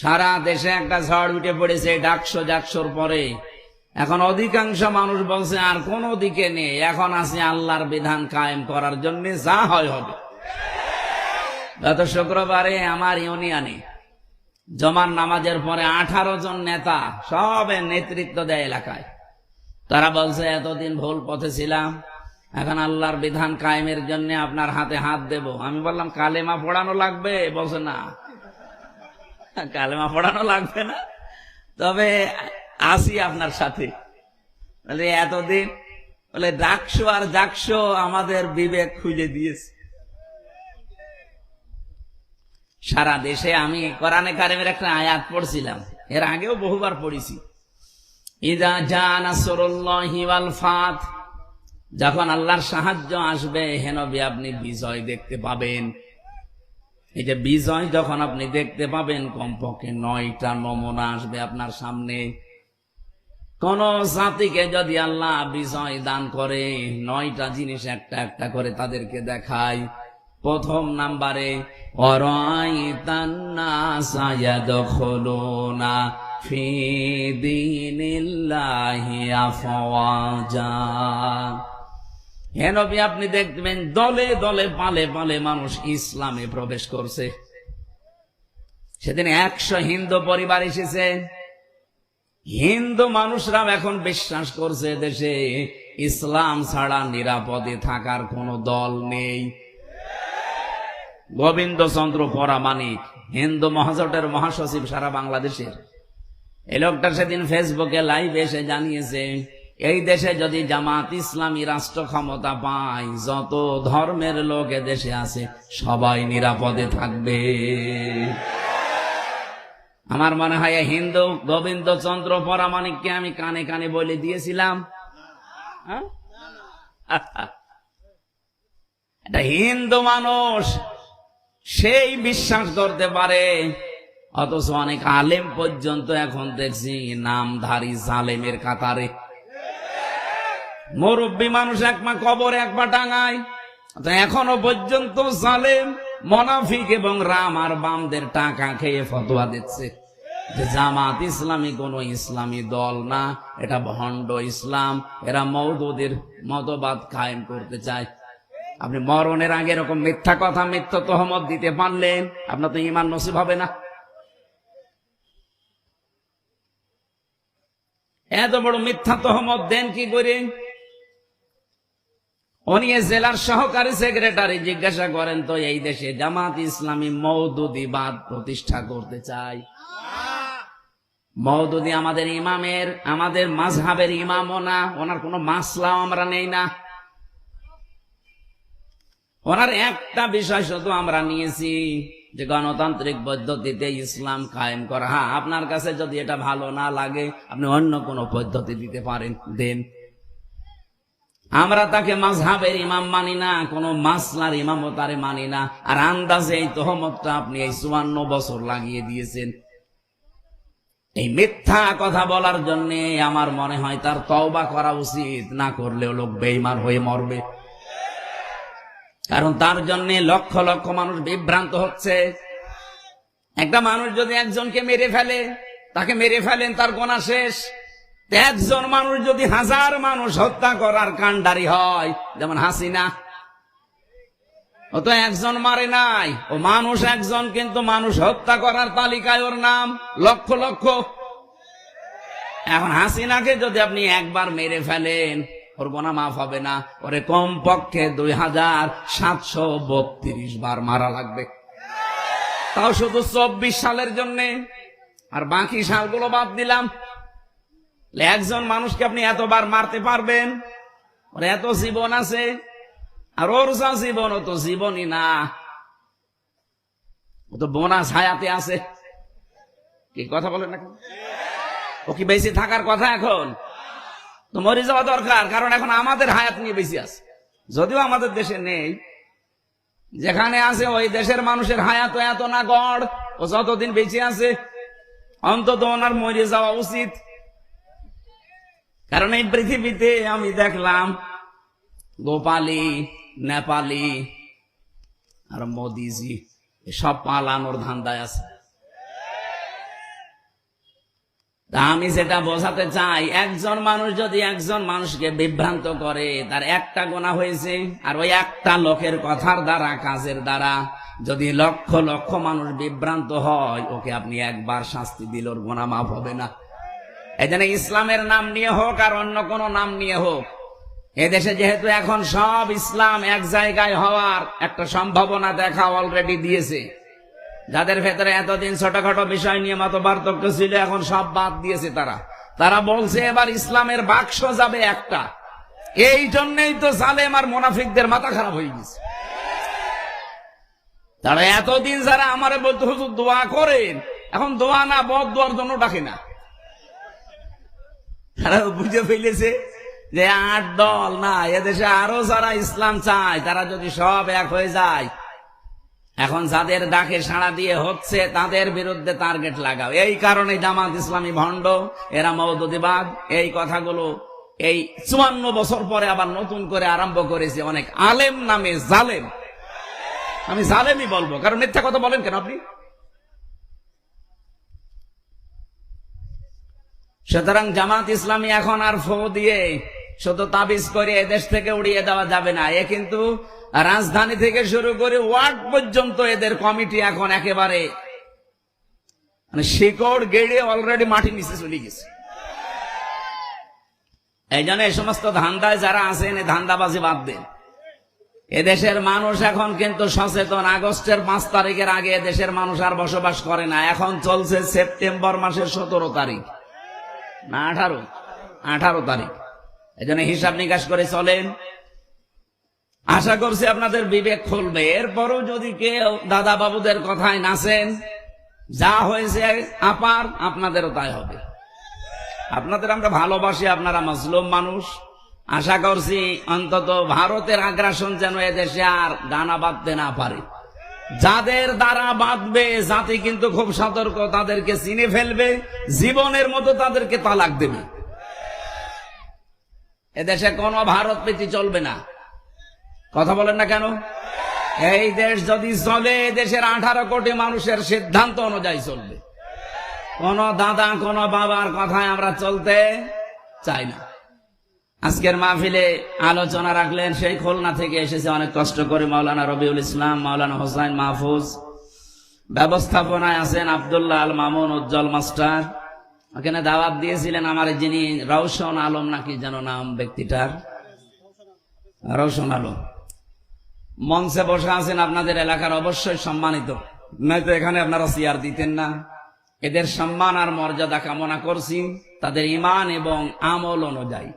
সারা দেশে একটা ঝড় উঠে পড়েছে ডাকশো ডাকশোর পরে। এখন অধিকাংশ মানুষ বলছে, আর কোন দিকে নেই। এখন আছে আল্লাহর বিধান কায়েম করার জন্য যা হয় হবে। গত শুক্রবারে আমার ইউনিয়নে জমান নামাজের পরে আঠারো জন নেতা সবে নেতৃত্ব দেয় এলাকায়। তারা বলছে, এতদিন ভুল পথে ছিলাম। এখন আল্লাহর বিধান কায়েমের জন্য আপনার হাতে হাত দেব। আমি বললাম, কালেমা পড়ানো লাগবে? বলছে, না। কালেমা পড়ানো লাগবে না। তবে আসি আপনার সাথে। বলে, এতদিন বলে ডাকশো আর ডাকশো আমাদের বিবেক খুলে দিয়েছে। সারা দেশে আমি কোরআনে কারিমের একটা আয়াত পড়ছিলাম। এর আগেও বহুবার পড়েছি। ইদা জানাসরুল্লাহি ওয়াল ফাত যখন আল্লাহর সাহায্য আসবে হেনবি আপনি বিজয় দেখতে পাবেন। এই যে বিজয় যখন আপনি দেখতে পাবেন, কমপক্ষে নয়টা নমুনা আসবে আপনার সামনে। কোন জাতিকে যদি আল্লাহ বিজয় দান করে, নয়টা জিনিস একটা একটা করে তাদেরকে দেখায়। প্রথম নাম্বারে আফওয়াজা। হে নবী, আপনি দেখবেন দলে দলে পালে পালে মানুষ ইসলামে প্রবেশ করছে। সেদিন একশো হিন্দু পরিবার এসেছে। হিন্দু মানুষরা এখন বিশ্বাস করছে দেশে ইসলাম ছাড়া নিরাপদে থাকার কোন দল নেই। গোবিন্দ চন্দ্র পরামানিক হিন্দু মহাজোটের মহাসচিব সারা বাংলাদেশের। এই লোকটা সেদিন ফেসবুকে লাইভ এসে জানিয়েছে এই দেশে যদি জামাত ইসলামী রাষ্ট্র ক্ষমতা পায়, যত ধর্মের লোক দেশে আছে, সবাই নিরাপদে থাকবে আমার মনে হয় হিন্দু গোবিন্দ চন্দ্র পরামানিককে আমি কানে কানে বলে দিয়েছিলাম হ্যাঁ? এটা হিন্দু মানুষ, সেই বিশ্বাস করতে পারে, অথচ অনেক আলেম পর্যন্ত এখন দেখছি নামধারী জালেমের কাতারে মুরব্বী মানুষ একমা কবর একমা টাঙায় এখনও পর্যন্ত জালেম, মনাফিক এবং রাম আর বামদের টাকা খেয়ে ফতোয়া দিচ্ছে। জামাত ইসলামী কোন ইসলামী দল না, এটা ভণ্ড ইসলাম। এরা মৌদুদের মতবাদ কায়েম করতে চায়। আপনি মরণের আগে এরকম মিথ্যা কথা, মিথ্যা তহমত দিতে পারলেন, আপনার তো ইমান নসিব হবে না। এত বড় মিথ্যা তহমত দেন কি করে? উনি জেলার সহকারী সেক্রেটারি জিজ্ঞাসা করেন, তো এই দেশে জামাত ইসলামী মৌদুদিবাদ প্রতিষ্ঠা করতে চায়? মৌদুদি আমাদের ইমামের, আমাদের মাঝহাবের ইমামও না, ওনার কোনো মাসলাও আমরা নেই না। ওনার একটা বিষয় শুধু আমরা নিয়েছি, যে গণতান্ত্রিক পদ্ধতিতে ইসলাম কায়েম করা। হ্যাঁ আপনার কাছে যদি এটা ভালো না লাগে, আপনি অন্য কোনো পদ্ধতি দিতে পারেন, দেন। আমরা তাকে মাঝহাবের ইমাম মানি না, কোন মাসলার ইমামও তারে মানি না। আর আন্দাজে এই তহমতটা আপনি এই চুয়ান্ন বছর লাগিয়ে দিয়েছেন। এই মিথ্যা কথা বলার জন্য আমার মনে হয় তার তওবা করা উচিত, না করলেও লোক বেইমার হয়ে মরবে। কারণ তার জন্য লক্ষ লক্ষ মানুষ বিভ্রান্ত হচ্ছে। একটা মানুষ যদি একজনকে মেরে ফেলে, তাকে মেরে ফেলেন, তার গোনা শেষ। একজন মানুষ যদি হাজার মানুষ হত্যা করার কাণ্ডারি হয়, যেমন হাসিনা, ও তো একজন মারে নাই। ও মানুষ একজন, কিন্তু মানুষ হত্যা করার তালিকায় ওর নাম, লক্ষ লক্ষ। এখন হাসিনাকে যদি আপনি একবার মেরে ফেলেন, ওর গোনা মাফ হবে না। ওরে কম পক্ষে দুই হাজার সাতশো বত্রিশ বার মারা লাগবে। তাও শুধু চব্বিশ সালের জন্যে। আর বাকি সালগুলো বাদ দিলাম। একজন মানুষকে আপনি এতবার মারতে পারবেন? ওর এত জীবন আছে, আর ওর যা জীবন, ও তো জীবনই না। ও তো বোনাস হায়াতে আছে। কি কথা বলেন এখন ও কি বেশি থাকার কথা এখন? তো মরে যাওয়া দরকার, কারণ এখন আমাদের হায়াত নিয়ে বেশি আছে। যদিও আমাদের দেশে নেই, যেখানে আছে ওই দেশের মানুষের হায়াত এত না গড়, ও যতদিন বেঁচে আছে, অন্তত ওনার মরে যাওয়া উচিত। কারণ এই পৃথিবীতে আমি দেখলাম গোপালী, নেপালি আর মোদিজি সব পালানোর ধান্দায় আছে। আমি যেটা বোঝাতে চাই, একজন মানুষ যদি একজন মানুষকে বিভ্রান্ত করে, তার একটা গোনা হয়েছে, আর ওই একটা লোকের কথার দ্বারা, কাজের দ্বারা যদি লক্ষ লক্ষ মানুষ বিভ্রান্ত হয়, ওকে আপনি একবার শাস্তি দিল ওর গোনা মাফ হবে না। এই জন্য ইসলামের নাম নিয়ে হোক আর অন্য কোনো নাম নিয়ে হোক। এদেশে যেহেতু এখন সব ইসলাম এক জায়গায় হওয়ার একটা সম্ভাবনা দেখা অলরেডি দিয়েছে। যাদের ভেতরে এতদিন ছোটখাটো বিষয় নিয়ে মত পার্থক্য ছিল, এখন সব বাদ দিয়েছে তারা। তারা বলছে এবার ইসলামের বাক্স যাবে একটা। এই জন্যই তো সালেম আর মোনাফিকদের মাথা খারাপ হয়ে গেছে। তারা এতদিন যারা আমারে বলতে, হুজুর, দোয়া করেন। এখন দোয়া না বদ দোয়ার জন্য ডাকে না। তারা বুঝে ফেলেছে যে আট দল না, এদেশে আরও যারা ইসলাম চায়, তারা যদি সব এক হয়ে যায়, এখন যাদের ডাকে সাড়া দিয়ে হচ্ছে, তাদের বিরুদ্ধে টার্গেট লাগাও। এই কারণে জামাত ইসলামী ভণ্ড, এরা মৌদুদিবাদ এই কথাগুলো এই চুয়ান্ন বছর পরে আবার নতুন করে আরম্ভ করেছে অনেক আলেম নামে জালেম। আমি জালেমই বলব, কারণ মিথ্যা কথা বলেন কেন আপনি? সুতরাং জামাত ইসলামী এখন আর ফো দিয়ে শুধু তাবিজ করে এদেশ থেকে উড়িয়ে দেওয়া যাবে না। এ কিন্তু রাজধানী থেকে শুরু করে ওয়ার্ড পর্যন্ত এদের কমিটি এখন একেবারে মানে শিকড় গেড়ে অলরেডি মাটি নিচে চলে গেছে। এই জন্য এই সমস্ত ধান্দায় যারা আছেন, এই ধান্দাবাজি বাদ দেন। এদেশের মানুষ এখন কিন্তু সচেতন। আগস্টের পাঁচ তারিখের আগে দেশের মানুষ আর বসবাস করে না। এখন চলছে সেপ্টেম্বর মাসের সতেরো তারিখ। না, আঠারো। আঠারো তারিখ। এই জন্য হিসাব নিকাশ করে চলেন। আশা করছি আপনাদের বিবেক খুলবে। এরপরও যদি কেউ দাদা বাবুদের কথায় নাচেন, যা হয়েছে আপার, আপনাদেরও তাই হবে। আপনাদের আমরা ভালোবাসি, আপনারা মজলুম মানুষ। আশা করছি অন্তত ভারতের আগ্রাসন যেন এদেশে আর গানা বাঁধতে না পারে। যাদের দ্বারা বাঁধবে, জাতি কিন্তু খুব সতর্ক, তাদেরকে চিনে ফেলবে, জীবনের মতো তাদেরকে তালাক দেবে। এদেশে কোনো ভারত প্রীতি চলবে না। কথা বলেন না কেন? এই দেশ যদি চলে দেশের আঠারো কোটি মানুষের সিদ্ধান্ত অনুযায়ী চলবে। কোন দাদা, কোন বাবার কথায় আমরা চলতে চাই না। আজকের মাহফিলে আলোচনা রাখলেন সেই খুলনা থেকে এসেছে অনেক কষ্ট করে মাওলানা রবিউল ইসলাম, মাওলানা হোসাইন মাহফুজ। ব্যবস্থাপনায় আছেন আবদুল্লাহ আল মামুন, উজ্জ্বল মাস্টার। ওখানে দাওয়াত দিয়েছিলেন আমার যিনি রৌশন আলম নাকি যেন নাম ব্যক্তিটার। রৌশন আলম। মঞ্চে বসে আছেন আপনাদের এলাকার অবশ্যই সম্মানিত। নয়তো এখানে আপনারা চেয়ার দিতেন না। এদের সম্মান আর মর্যাদা কামনা করছি। তাদের ইমান এবং আমল অনুযায়ী।